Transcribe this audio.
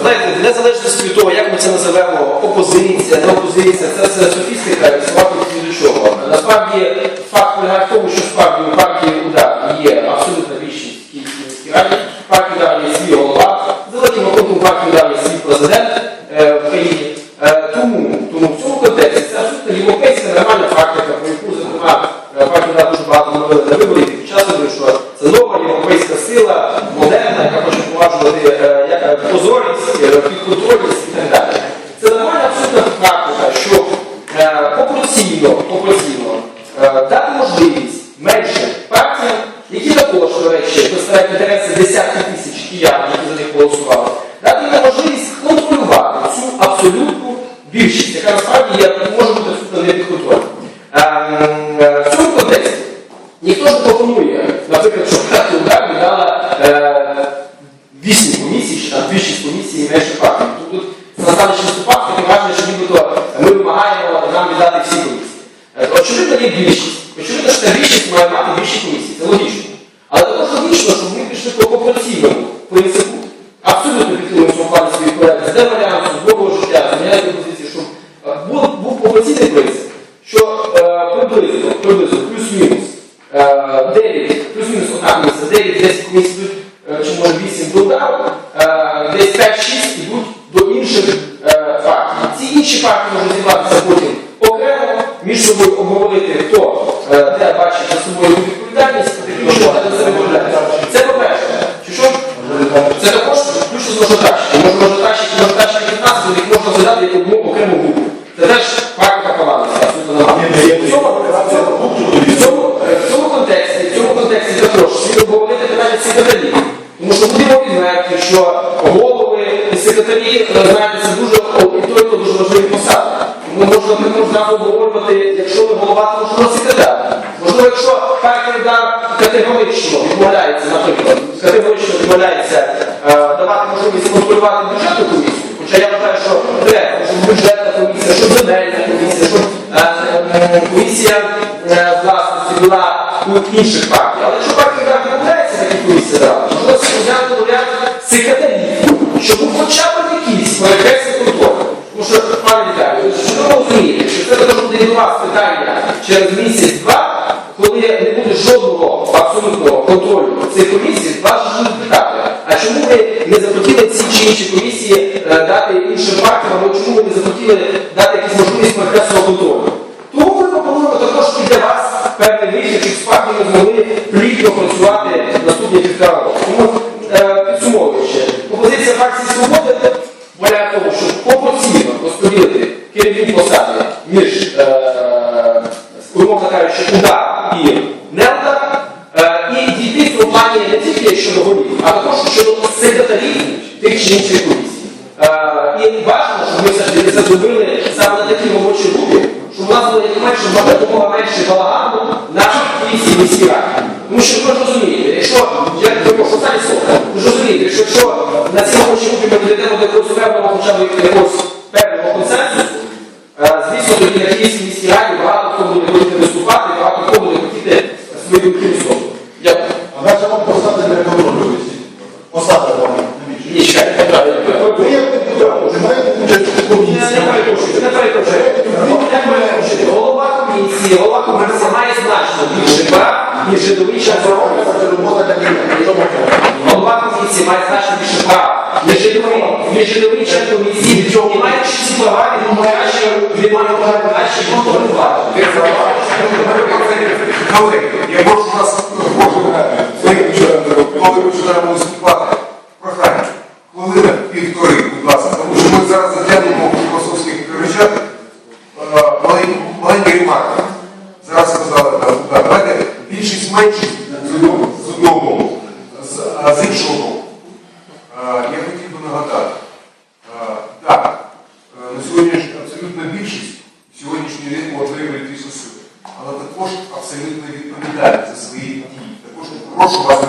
Знаєте, в незалежності від того, як ми це називаємо, опозиція, не опозиція, це все софістика і справді. ні до чого. Насправді факт полягає в тому, що справді у партії пропорційно, пропорційно е, дати можливість менше партіям, які також, до речі, представляють інтереси десятків тисяч киян, які за них голосували, дати їм можливість контролювати цю абсолютну більшість, яка насправді є, може бути абсолютно не під. Ем, е, В цьому контексті ніхто ж пропонує, наприклад, щоб партія удар віддала е, 8 комісій, чи там 2-6 комісій і менше партій. Тут, тут це настане ще вступати, таке враження, що нібито ми вимагаємо нам віддати всі комісії. Е, Очевидно, є більшість. Очевидно, що ця більшість має мати більші комісії, це логічно. Але також логічно, щоб ми пішли по пропорційному принципу. Абсолютно підтримуємо цьому свої колеги з деваріансу, з нового життя, з міняти позиції, щоб е, був, був принцип, що е, приблизно, приблизно, плюс-мінус, е, 9, плюс-мінус одна комісія, 9-10 комісій йдуть, е, чи може 8 до удару, е, десь 5-6 йдуть до інших е, партій. Ці інші партії можна задати як одну окрему групу. Це теж практика парламенту. В цьому- контексті, в цьому контексті також слід обговорити питання секретарів. Тому що будемо відверті, що голови і секретарі, знаєте, це дуже і то, і то дуже важливі посади. Можемо наприклад, зразу обговорювати, якщо не голова, то можливо секретар. Можливо, якщо партія категорично відмовляється, наприклад, категорично відмовляється е, давати можливість контролювати бюджетну комісію, хоча я вважаю, що треба, щоб бюджетна комісія, щоб земельна комісія, щоб е, е, комісія е, власності була у інших партій. Але якщо партія удар відмовляється такі комісії давати, можливо, взяти до ряд секретарів, щоб хоча б якийсь перехресний контроль. Тому що, пане Віталію, що ви розумієте, що це буде до вас питання через місяць-два, коли не буде жодного абсолютного контролю цих комісій, вас ж будуть питати, а чому ви не захотіли ці чи інші комісії е, дати іншим партіям, або чому ви не захотіли дати якусь можливість перехресного контролю? Тому ми пропонуємо також і для вас певний вихід, щоб з партіями змогли плідно працювати наступні півтора року. Тому, е, підсумовуючи, пропозиція фракції свободи полягає тому, щоб пропорційно розподілити керівні посади між, плані не тільки щодо голів, а також щодо секретарів тих чи інших комісій. Е, І бажано, щоб ми все ж таки це зробили саме на такій робочій групі, щоб у нас було менше якомога менше балагану на Київській міській раді. Тому що ви ж розумієте, якщо я останнє слово, ви ж розумієте, якщо, якщо на цій робочій групі ми дійдемо до якогось певного хоча б якогось член парламенту. Це робота кабінету. Голова комісії має значно більше прав, член комісії, і має всі права, він має краще, права краще контролювати. Я прошу вас, прошу, коли ми починаємо виступати, прохання, хвилина, півтори, будь ласка, тому що ми зараз затягнемо в філософських речах е, малень- маленькі ремарки. Зараз сказали, так, так, давайте більшість меншість з одного, з, а з іншого Я хотів би нагадати, так, е, на сьогоднішній абсолютна більшість сьогоднішній ринку отримує ті сусіди, але також абсолютно відповідальність за свої дії. Також прошу вас